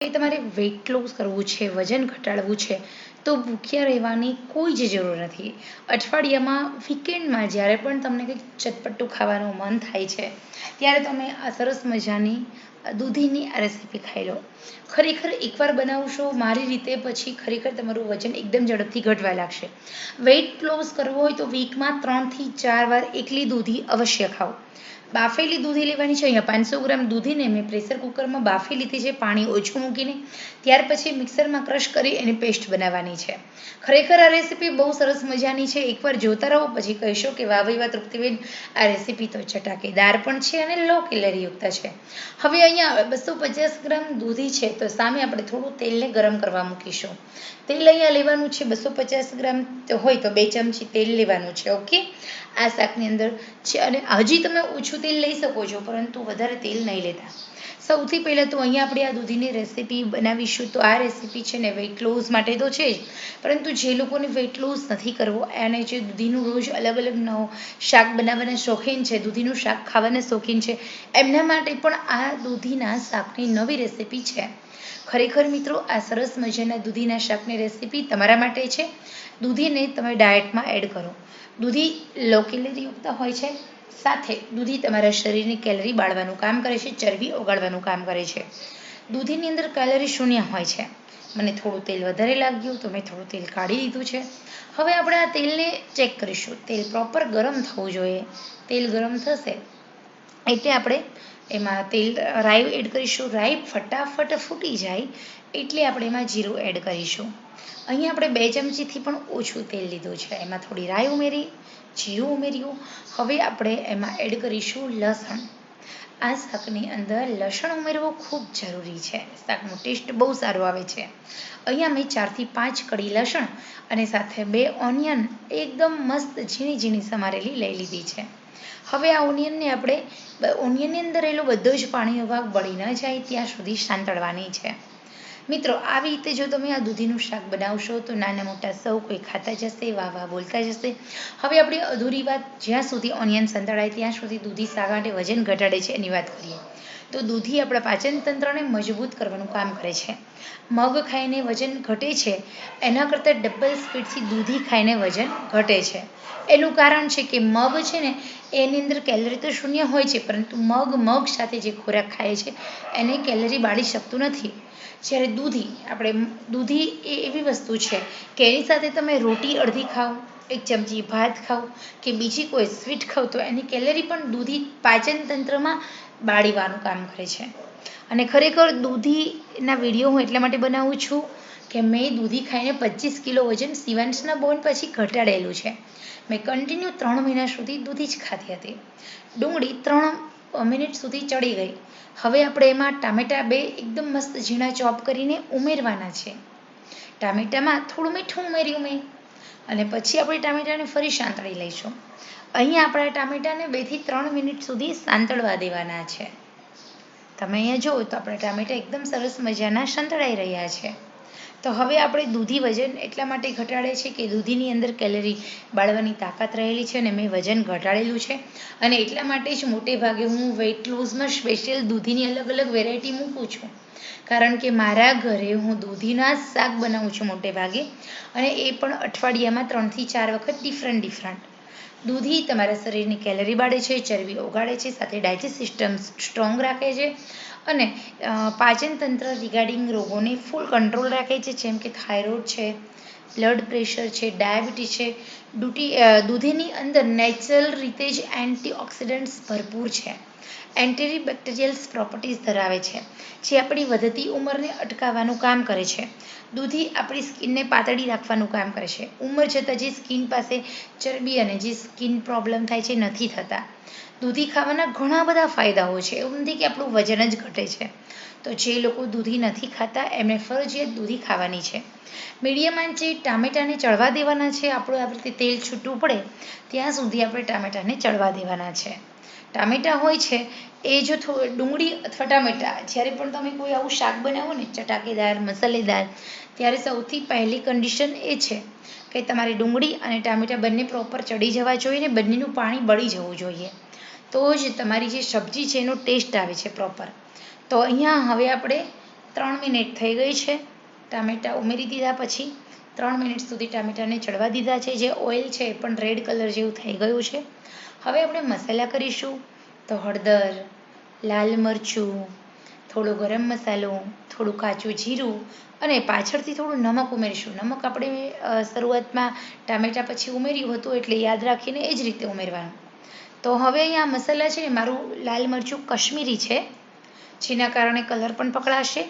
એ તમારે weight loss કરવું છે, વજન ઘટાડવું છે, તો ભૂખ્યા રહેવાની કોઈ જ જરૂર નથી. અઠવાડિયામાં વીકેન્ડમાં જ્યારે પણ તમને કંઈક ચટપટું ખાવાનું મન થાય છે, ત્યારે તમે આ સરસ મજાની દૂધીની આ રેસીપી ખાઈ લો. ખરેખર એકવાર બનાવશો, મારી રીતે પછી ખરેખર તમારું વજન એકદમ ઝડપથી ઘટવા લાગશે. વેઇટ લોસ કરવો હોય તો વીકમાં ત્રણથી ચાર વાર એકલી દૂધી અવશ્ય ખાઓ. બાફેલી દૂધી લેવાની છે. અહીંયા પાંચસો ગ્રામ દૂધીને મેં પ્રેશર કુકરમાં બાફી લીધી છે, પાણી ઓછું મૂકીને. ત્યાર પછી મિક્સરમાં ક્રશ કરી એની પેસ્ટ બનાવવાની છે. ખરેખર આ રેસીપી બહુ સરસ મજાની છે. એકવાર જોતા રહો, પછી કહેશો કે વાહ વાહ, તૃપ્તિબેન, આ રેસીપી તો ચટાકેદાર પણ છે અને લો કેલરીયુક્ત છે. હવે અહીંયા બસો પચાસ ગ્રામ દૂધી છે, તો સામે આપણે થોડું તેલને ગરમ કરવા મૂકીશું. તેલ અહીંયા લેવાનું છે બસો પચાસ ગ્રામ હોય તો બે ચમચી તેલ લેવાનું છે, ઓકે? આ શાકની અંદર છે અને હજી તમે ઓછું તેલ લઈ શકો છો, પરંતુ વધારે તેલ નહીં લેતા. સૌથી પહેલાં તો અહીંયા આપણે આ દૂધીની રેસીપી બનાવીશું. તો આ રેસીપી છે ને વેઇટ લોસ માટે તો છે જ, પરંતુ જે લોકોને વેઇટ લોસ નથી કરવો અને જે દૂધીનું રોજ અલગ અલગ નવો શાક બનાવવાના શોખીન છે, દૂધીનું શાક ખાવાના શોખીન છે, એમના માટે પણ આ દૂધીના શાકની નવી રેસીપી છે. ખરેખર મિત્રો, આ સરસ મજાના દૂધીના શાકની રેસીપી તમારા માટે છે. દૂધીને તમે ડાયટમાં એડ કરો. દૂધી લો કેલરીયુક્ત હોય છે સાથે દૂધી તમારા શરીરની કેલરી બાળવાનું કામ કરે છે, ચરબી ઓગાળવાનું કામ કરે છે. દૂધીની અંદર કેલરી શૂન્ય હોય છે. મને થોડું તેલ વધારે લાગ્યું તો મેં થોડું તેલ કાઢી દીધું છે. હવે આપણે આ તેલને ચેક કરીશું. તેલ પ્રોપર ગરમ થવું જોઈએ. તેલ ગરમ થશે એટલે આપણે એમાં તેલ રાઈ એડ કરીશું. રાઈ ફટાફટ ફૂટી જાય એટલે આપણે એમાં જીરું એડ કરીશું. અહીંયા આપણે બે ચમચીથી પણ ઓછું તેલ લીધું છે. એમાં થોડી રાઈ ઉમેરી, જીરું ઉમેર્યું. હવે આપણે એમાં એડ કરીશું લસણ. આ શાકની અંદર લસણ ઉમેરવું ખૂબ જરૂરી છે. શાકનો ટેસ્ટ બહુ સારો આવે છે. અહીંયા મેં ચારથી પાંચ કડી લસણ અને સાથે બે ઓનિયન એકદમ મસ્ત ઝીણી ઝીણી સમારેલી લઈ લીધી છે. હવે આ ઓનિયનને આપણે ઓનિયનની અંદર એલો બધો જ પાણીનો ભાગ બળી ન જાય ત્યાં સુધી સાંતળવાની છે. મિત્રો, આવી રીતે જો તમે આ દૂધીનું શાક બનાવશો, તો નાના મોટા સૌ કોઈ ખાતા જશે વાહ વાહ બોલતા જશે. હવે આપણે અધૂરી વાત જ્યાં સુધી ઓનિયન સંતળાય, ત્યાં સુધી દૂધી શાક માટે વજન ઘટાડે છે, એની વાત કરીએ. તો દૂધી આપણા પાચન તંત્રને મજબૂત કરવાનું કામ કરે છે. મગ ખાઈને વજન ઘટે છે, એના કરતાં ડબલ સ્પીડથી દૂધી ખાઈને વજન ઘટે છે. એનું કારણ છે કે મગ છે ને, એની અંદર કેલરી તો શૂન્ય હોય છે, પરંતુ મગ મગ સાથે જે ખોરાક ખાય છે, એને કેલરી બાળી શકતું નથી. જ્યારે દૂધી, આપણે દૂધી એ એવી વસ્તુ છે કે એની સાથે તમે રોટી અડધી ખાઓ, એક ચમચી ભાત ખાઓ કે બીજી કોઈ સ્વીટ ખાઓ તો એની કેલરી પણ દૂધી પાચન તંત્રમાં બાળીવાનું કામ કરે છે. અને ખરેખર દૂધીના વીડિયો હું એટલા માટે બનાવું છું કે મેં દૂધી ખાઈને પચીસ કિલો વજન સિવાન્સના બોન પછી ઘટાડેલું છે. મેં કન્ટિન્યુ ત્રણ મહિના સુધી દૂધી જ ખાતી હતી. ડુંગળી ત્રણ મિનિટ સુધી ચડી ગઈ. હવે આપણે એમાં ટામેટાં બે એકદમ મસ્ત ઝીણા ચોપ કરીને ઉમેરવાના છે. ટામેટામાં થોડું મીઠું ઉમેર્યું મેં. અને પછી આપણે ટામેટાને ફરી સાંતળી લઈશું. અહીંયા આપણા ટામેટાને બેથી ત્રણ મિનિટ સુધી સાંતળવા દેવાના છે. તમે અહીંયા જુઓ તો આપણા ટામેટા એકદમ સરસ મજાના સંતળાઈ રહ્યા છે. તો હવે આપણે દૂધી વજન એટલા માટે ઘટાડે છે કે દૂધીની અંદર કેલરી બાળવાની તાકાત રહેલી છે અને મેં વજન ઘટાડેલું છે. અને એટલા માટે જ મોટે ભાગે હું વેઇટ લોઝમાં સ્પેશિયલ દૂધીની અલગ અલગ વેરાયટી મૂકું છું. કારણ કે મારા ઘરે હું દૂધીના શાક બનાવું છું મોટે ભાગે. અને એ પણ અઠવાડિયામાં ત્રણથી ચાર વખત ડિફરન્ટ ડિફરન્ટ દૂધી તમારા શરીરની કેલરી બાળે છે, ચરબી ઓગાળે છે, સાથે ડાયજેસ્ટ સિસ્ટમ સ્ટ્રોંગ રાખે છે અને પાચન તંત્ર રિગાર્ડિંગ રોગોને ફૂલ કંટ્રોલ રાખે છે, જેમ કે થાઇરોઇડ છે બ્લડ પ્રેશર છે ડાયાબિટીસ છે, દૂધી દૂધીની અંદર નેચરલ રીતે જ એન્ટીઓક્સિડન્ટ્સ ભરપૂર છે. એન્ટી બેક્ટેરિયલ્સ પ્રોપર્ટીઝ ધરાવે છે, જે આપણી વધતી ઉંમરને અટકાવવાનું કામ કરે છે. દૂધી આપણી સ્કિનને પાતળી રાખવાનું કામ કરે છે. ઉંમર જતાં જે સ્કિન પાસે ચરબી અને જે સ્કિન પ્રોબ્લેમ થાય છે નથી થતા. દૂધી ખાવાના ઘણા બધા ફાયદાઓ છે. એવું નથી કે આપણું વજન જ ઘટે છે. તો જે લોકો દૂધી નથી ખાતા એમણે ફરજિયાત દૂધી ખાવાની છે. મીડિયમ આંચે ટામેટાને ચડવા દેવાના છે, આપણું આ રીતે તેલ છૂટું પડે, ત્યાં સુધી આપણે ટામેટાને ચડવા દેવાના છે. ટામેટાં હોય છે, એ જો ડુંગળી અથવા ટામેટાં, જ્યારે પણ તમે કોઈ આવું શાક બનાવો ને, ચટાકેદાર, મસાલેદાર, ત્યારે સૌથી પહેલી કન્ડિશન એ છે કે તમારી ડુંગળી અને ટામેટાં બંને પ્રોપર ચડી જવા જોઈએ ને, બંનેનું પાણી બળી જવું જોઈએ. તો જ તમારી જે સબ્જી છે, એનો ટેસ્ટ આવે છે પ્રોપર તો અહીંયા હવે આપણે ત્રણ મિનિટ થઈ ગઈ છે. ટામેટાં ઉમેરી દીધા પછી ત્રણ મિનિટ સુધી ટામેટાને ચડવા દીધા છે. જે ઓઇલ છે, એ પણ રેડ કલર જેવું થઈ ગયું છે. હવે આપણે મસાલા કરીશું. તો હળદર, લાલ મરચું, થોડો ગરમ મસાલો, થોડું કાચું જીરું અને પાછળથી થોડું નમક ઉમેરીશું. નમક આપણે શરૂઆતમાં ટામેટાં પછી ઉમેર્યું હતું એટલે યાદ રાખીને એ જ રીતે ઉમેરવાનું. તો હવે અહીંયા મસાલા છે ને મારું લાલ મરચું કશ્મીરી છે, જેના કારણે કલર પણ પકડાશે.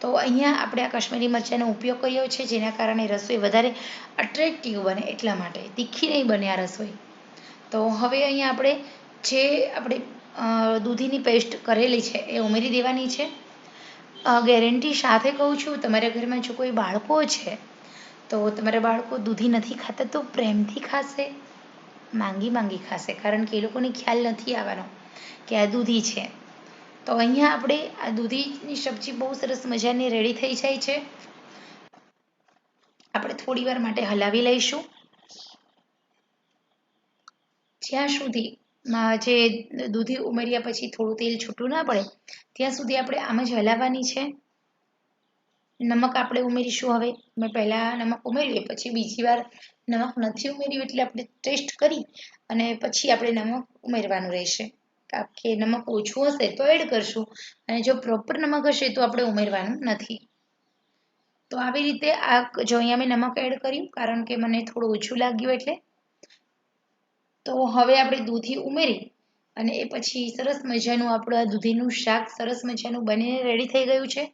તો અહીંયા આપણે આ કાશ્મીરી મરચાંનો ઉપયોગ કર્યો છે, જેના કારણે રસોઈ વધારે અટ્રેક્ટિવ બને એટલા માટે. તીખી નહીં બને આ રસોઈ. તો હવે અહીંયા આપણે જે આપણે દૂધીની પેસ્ટ કરેલી છે એ ઉમેરી દેવાની છે. ગેરંટી સાથે કહું છું, તમારા ઘરમાં જો કોઈ બાળકો છે, તો તમારા બાળકો દૂધી નથી ખાતા તો પ્રેમથી ખાશે, માંગી માંગી ખાશે, કારણ કે એ લોકોને ખ્યાલ નથી આવવાનો કે આ દૂધી છે. તો અહીંયા આપણે આ દૂધીની સબ્જી બહુ સરસ મજાની રેડી થઈ જાય છે. આપણે થોડી વાર માટે હલાવી લઈશું. જ્યાં સુધી જે દૂધી ઉમેર્યા પછી થોડું તેલ છૂટું ના પડે, ત્યાં સુધી આપણે આમ જ હલાવવાની છે. નમક આપણે ઉમેરીશું હવે. મેં પહેલાં નમક ઉમેર્યું પછી બીજી વાર નમક નથી ઉમેર્યું એટલે આપણે ટેસ્ટ કરી અને પછી આપણે નમક ઉમેરવાનું રહેશે. કે નમક ઓછું હશે તો એડ કરશું અને જો પ્રોપર નમક હશે તો આપણે ઉમેરવાનું નથી. તો આવી રીતે આ, જો અહીંયા મેં નમક એડ કર્યું, કારણ કે મને થોડું ઓછું લાગ્યું એટલે તો હવે આપણે દૂધી ઉમેરી અને એ પછી સરસ મજાનું આપણું આ દૂધીનું શાક સરસ મજાનું બનીને રેડી થઈ ગયું છે.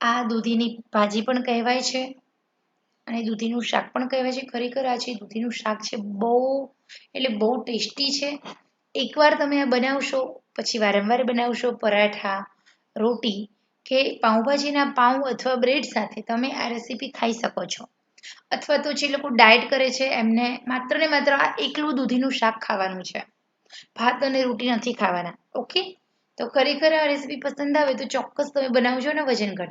આ દૂધીની ભાજી પણ કહેવાય છે અને દૂધીનું શાક પણ કહેવાય છે. ખરેખર આ છે દૂધીનું શાક છે બહુ, એટલે બહુ ટેસ્ટી છે. એકવાર તમે આ બનાવશો, પછી વારંવાર બનાવશો પરાઠા, રોટી કે પાઉંભાજીના પાઉં અથવા બ્રેડ સાથે તમે આ રેસીપી ખાઈ શકો છો. અથવા તો જે લોકો ડાયટ કરે છે, એમને માત્ર ને માત્ર આ એકલું દૂધીનું શાક ખાવાનું છે. ભાત અને રોટી નથી ખાવાના. ઓકે તો ખરેખર આ રેસીપી પસંદ આવે તો ચોક્કસ તમે બનાવજો ને વજન ઘટે.